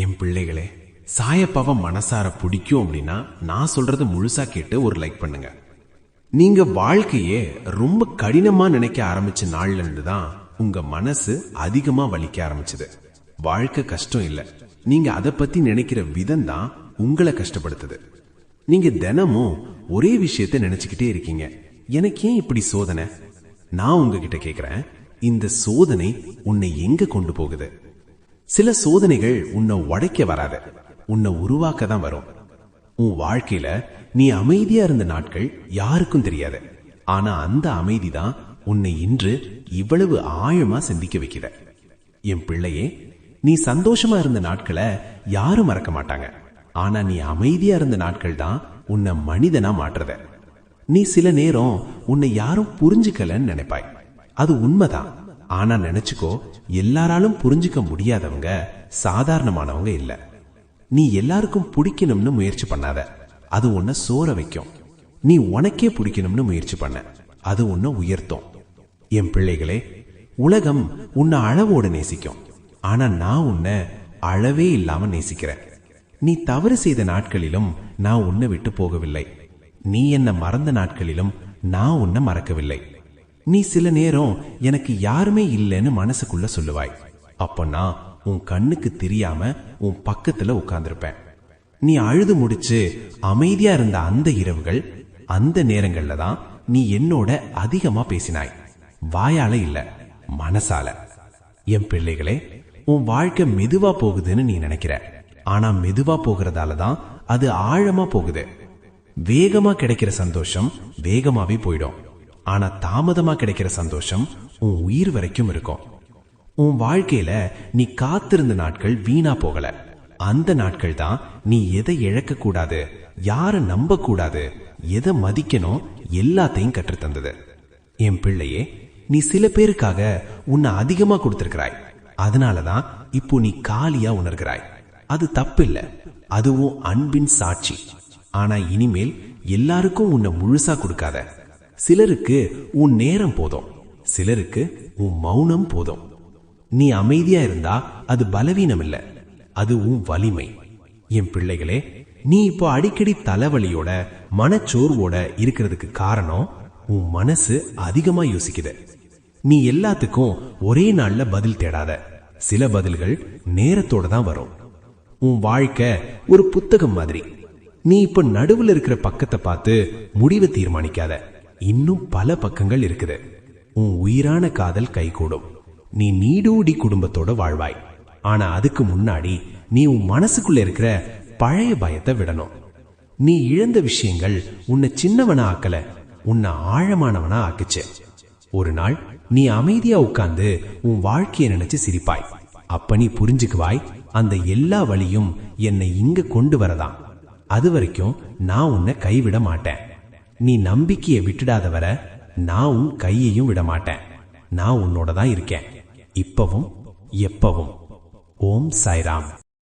என் பிள்ளைகளே சாயப்பாவை மனசார பிடிக்கும் அப்படின்னா நான் சொல்றத முழுசா கேட்டு ஒரு லைக் பண்ணுங்க. நீங்க வாழ்க்கையே ரொம்ப கடினமா நினைக்க ஆரம்பிச்ச நாள்ல இருந்து தான் உங்க மனசு அதிகமா வலிக்க ஆரம்பிச்சது. வாழ்க்கை கஷ்டம் இல்ல. நீங்க அதை பத்தி நினைக்கிற விதம் தான் உங்களை கஷ்டப்படுத்துது. நீங்க தினமும் ஒரே விஷயத்த நினைச்சுக்கிட்டே இருக்கீங்க. எனக்கு ஏன் இப்படி சோதனை? நான் உங்ககிட்ட கேக்குறேன் இந்த சோதனை உன்னை எங்க கொண்டு போகுது? சில சோதனைகள் உன்னை உடைக்க வராது. உன்னை உருவாக்க தான் வரும். உன் வாழ்க்கையில நீ அமைதியா இருந்த நாட்கள் யாருக்கும் தெரியாது. ஆனா அந்த அமைதி தான் உன்னை இன்று இவ்வளவு ஆழமா சிந்திக்க வைக்கிற என் பிள்ளையே நீ சந்தோஷமா இருந்த நாட்களை யாரும் மறக்க மாட்டாங்க. ஆனா நீ அமைதியா இருந்த நாட்கள் தான் உன்னை மனிதனா மாற்றுத. நீ சில நேரம் உன்னை யாரும் புரிஞ்சுக்கலன்னு நினைப்பாய். அது உண்மைதான். ஆனா நினைச்சுக்கோ எல்லாராலும் புரிஞ்சுக்க முடியாதவங்க சாதாரணமானவங்க இல்ல. நீ எல்லாருக்கும் பிடிக்கணும்னு முயற்சி பண்ணாத. அது உன்னை சோற வைக்கும். நீ உனக்கே பிடிக்கணும்னு முயற்சி பண்ண. அது உன்னை உயர்த்தும். என் பிள்ளைகளே உலகம் உன்னை அளவோடு நேசிக்கும். ஆனா நான் உன்னை அளவே இல்லாம நேசிக்கிறேன். நீ தவறு செய்த நாட்களிலும் நான் உன்னை விட்டு போகவில்லை. நீ என்ன மறந்த நாட்களிலும் நான் உன்னை மறக்கவில்லை. நீ சில நேரம் எனக்கு யாருமே இல்லைன்னு மனசுக்குள்ள சொல்லுவாய். அப்ப நான் உன் கண்ணுக்கு தெரியாம உன் பக்கத்துல உட்கார்ந்திருப்பேன். நீ அழுது முடிச்சு அமைதியா இருந்த அந்த இரவுகள் அந்த நேரங்கள்ல தான் நீ என்னோட அதிகமா பேசினாய். வாயால இல்ல மனசால. என் பிள்ளைகளே உன் வாழ்க்கை மெதுவா போகுதுன்னு நீ நினைக்கிற. ஆனா மெதுவா போகிறதால தான் அது ஆழமா போகுது. வேகமா கிடைக்கிற சந்தோஷம் வேகமாவே போயிடும். ஆனா தாமதமா கிடைக்கிற சந்தோஷம் உன் உயிர் வரைக்கும் இருக்கும். உன் வாழ்க்கையில நீ காத்திருந்த நாட்கள் வீணா போகல. அந்த நாட்கள் தான் நீ எதை இழக்க கூடாது யார நம்ப கூடாது எதை மதிக்கணும் எல்லாத்தையும் கற்றுத் தந்தது. என் பிள்ளையே நீ சில பேருக்காக உன்னை அதிகமா கொடுத்திருக்கிறாய். அதனாலதான் இப்போ நீ காலியா உணர்கிறாய். அது தப்பில்ல. அதுவும் அன்பின் சாட்சி. ஆனா இனிமேல் எல்லாருக்கும் உன்னை முழுசா கொடுக்காத. சிலருக்கு உன் நேரம் போதும். சிலருக்கு உன் மௌனம் போதும். நீ அமைதியா இருந்தா அது பலவீனம் இல்ல அது உன் வலிமை. என் பிள்ளைகளே நீ இப்போ அடிக்கடி தலைவலியோட மனச்சோர்வோட இருக்கிறதுக்கு காரணம் உன் மனசு அதிகமா யோசிக்குது. நீ எல்லாத்துக்கும் ஒரே நாள்ல பதில் தேடாத. சில பதில்கள் நேரத்தோட தான் வரும். உன் வாழ்க்கை ஒரு புத்தகம் மாதிரி. நீ இப்ப நடுவுல இருக்கிற பக்கத்தை பார்த்து முடிவை தீர்மானிக்காத. இன்னும் பல பக்கங்கள் இருக்குது. உன் உயிரான காதல் கைகூடும். நீ நீடூடி குடும்பத்தோட வாழ்வாய். ஆனா அதுக்கு முன்னாடி நீ உன் மனசுக்குள்ள இருக்கிற பழைய பயத்தை விடணும். நீ இழந்த விஷயங்கள் உன்னை சின்னவனா ஆக்கல. உன்னை ஆழமானவனா ஆக்குச்சு. ஒரு நாள் நீ அமைதியா உட்கார்ந்து உன் வாழ்க்கையை நினைச்சு சிரிப்பாய். அப்ப நீ புரிஞ்சுக்குவாய் அந்த எல்லா வழியும் என்னை இங்க கொண்டு வரதான். அது வரைக்கும் நான் உன்னை கைவிட மாட்டேன். நீ நம்பிக்கையை விட்டுடாத வர நான் உன் கையையும் விட மாட்டேன் நான் உன்னோட தான் இருக்கேன். இப்பவும் எப்பவும். ஓம் சாய்ராம்.